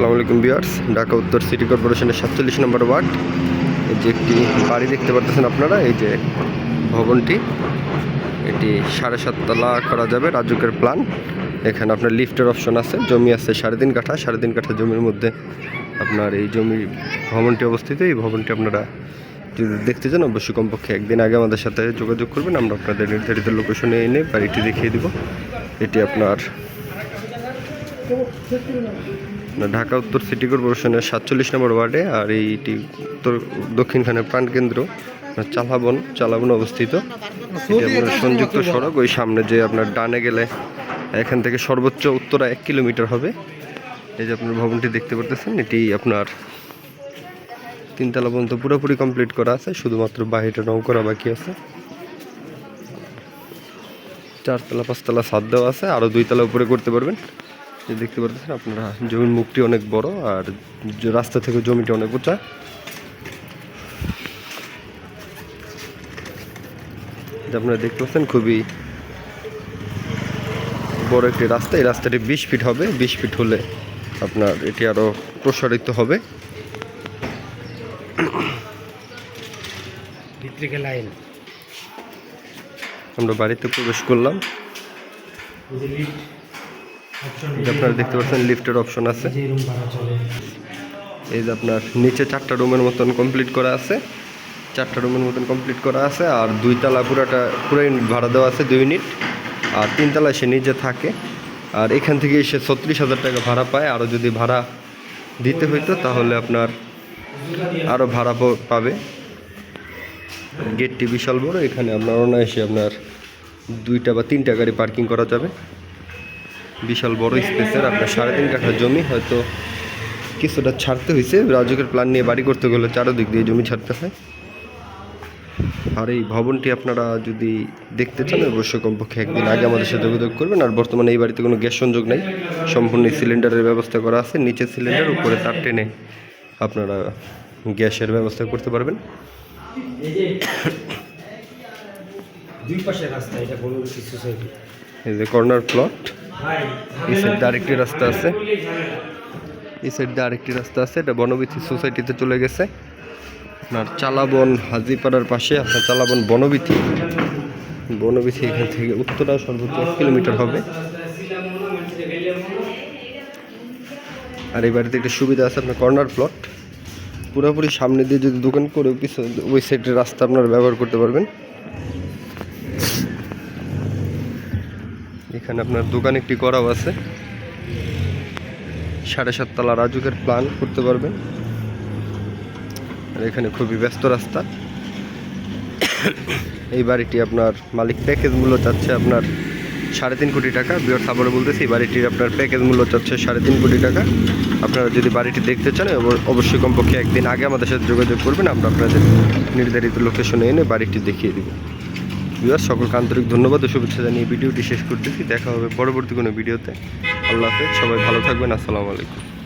আসসালামু আলাইকুম বিয়ার্স ঢাকা উত্তর সিটি কর্পোরেশনের সাতচল্লিশ নম্বর ওয়ার্ড। এই যে একটি বাড়ি দেখতে পারতেছেন আপনারা, এই যে ভবনটি। এটি সাড়ে সাততলা করা যাবে, রাজুকের প্ল্যান এখানে আপনার লিফটের অপশন আছে, জমি আছে সাড়ে তিন কাঠা, সাড়ে তিন কাঠা জমির মধ্যে আপনার এই জমি, ভবনটি অবস্থিত। এই ভবনটি আপনারা যদি দেখতে চান, অবশ্যই কমপক্ষে একদিন আগে আমাদের সাথে যোগাযোগ করবেন। আমরা আপনাদের নির্ধারিত লোকেশনে এনে বাড়িটি দেখিয়ে দিব। এটি আপনার ঢাকা উত্তর সিটি কর্পোরেশনের সাতচল্লিশ নম্বর ওয়ার্ডে আর এইটি উত্তর দক্ষিণখানে প্রাণকেন্দ্র চালাবন চালাবন অবস্থিত। সংযুক্ত সড়ক, ওই সামনে যে আপনার ডানে গেলে এখান থেকে সর্বোচ্চ উত্তরা এক কিলোমিটার হবে। এই যে আপনার ভবনটি দেখতে পারতেছেন, এটি আপনার তিনতলা পর্যন্ত পুরোপুরি কমপ্লিট করা আছে, শুধুমাত্র বাহিরটা রং করা বাকি আছে। চারতলা, পাঁচতলা ছাদ দেওয়া আছে আরও দুইতলা উপরে করতে পারবেন। যে দেখতে পাচ্ছেন আপনারা জমির মুখটি অনেক বড় আর রাস্তা থেকে জমিটা অনেক উঁচা। আপনারা দেখতে পাচ্ছেন খুবই বড় একটি রাস্তা। এই রাস্তাটি বিশ ফিট হবে। বিশ ফিট হলে আপনার এটি আরও প্রসারিত হবে। লাইন। আমরা বাড়িতে প্রবেশ করলাম। আপনারা দেখতে পাচ্ছেন লিফটের অপশন আছে। এই যে আপনার নিচে চারটা রুমের মতন কমপ্লিট করা আছে। চারটা রুমের মতন কমপ্লিট করা আছে, আর দুইতলা পুরাটা, পুরো ইউনিট ভাড়া দেওয়া আছে দুই ইউনিট আর তিনতলা সে নিজে থাকে। আর এখান থেকে সে ছত্রিশ হাজার টাকা ভাড়া পায়। আরও যদি ভাড়া দিতে হইতো, তাহলে আপনার আরও ভাড়া পাবে। গেটটি বিশাল বড়, এখানে আপনার অনায়াসে আপনার দুইটা বা তিনটা গাড়ি পার্কিং করা যাবে। বিশাল বড় স্পেসের আপনার সাড়ে তিন কাঠা জমি, হয়তো কিছুটা ছাড়তে হয়েছে। রাজকের প্ল্যান নিয়ে বাড়ি করতে গেলে চারোদিক দিয়ে জমি ছাড়তে হয়। আর এই ভবনটি আপনারা যদি দেখতে চান, অবশ্যই কমপক্ষে একদিন আগে আমাদের সাথে যোগাযোগ করবেন। আর বর্তমানে এই বাড়িতে কোনো গ্যাস সংযোগ নেই। সম্পূর্ণ সিলিন্ডারের ব্যবস্থা করা আছে। নিচে সিলিন্ডার, উপরে তার টেনে আপনারা গ্যাসের ব্যবস্থা করতে পারবেন। দুই পাশে রাস্তা এটা বনবতী সোসাইটি এই যে কর্নার প্লট ভাই এই সাইডে আরেকটি রাস্তা আছে। এই সাইডে আরেকটি রাস্তা আছে এটা বনবিথি সোসাইটিতে চলে গেছে। আপনার চালাবন হাজিপাড়ার পাশে আপনার চালাবন বনবিথি। বনবিথি এখান থেকে উত্তরা সর্বোচ্চ এক কিলোমিটার হবে। আর এই বাড়িতে একটা সুবিধা আছে আপনার কর্নার প্লট। পুরোপুরি সামনে দিয়ে যদি দোকান করে কিছু ওই সাইডের রাস্তা আপনারা ব্যবহার করতে পারবেন। এখানে আপনার দোকান একটি করাও আছে। সাড়ে সাততলা রাজুকের প্ল্যান করতে পারবেন। আর এখানে খুবই ব্যস্ত রাস্তা। এই বাড়িটি আপনার মালিক প্যাকেজ মূল্য চাচ্ছে আপনার সাড়ে তিন কোটি টাকা। বিয়র সাবরে বলতেছি, এই বাড়িটির আপনার প্যাকেজ মূল্য চাচ্ছে সাড়ে তিন কোটি টাকা। আপনারা যদি বাড়িটি দেখতে চান অব- অবশ্যই কমপক্ষে একদিন আগে আমাদের সাথে যোগাযোগ করবেন। আমরা আপনাদের নির্ধারিত লোকেশনে এনে বাড়িটি দেখিয়ে দিব। বিয়ার সকলকে আন্তরিক ধন্যবাদ ও শুভেচ্ছা জানিয়ে ভিডিওটি শেষ করতেছি। দেখা হবে পরবর্তী কোনো ভিডিওতে। আল্লাহ হাফেজ, সবাই ভালো থাকবেন, আসসালামু আলাইকুম।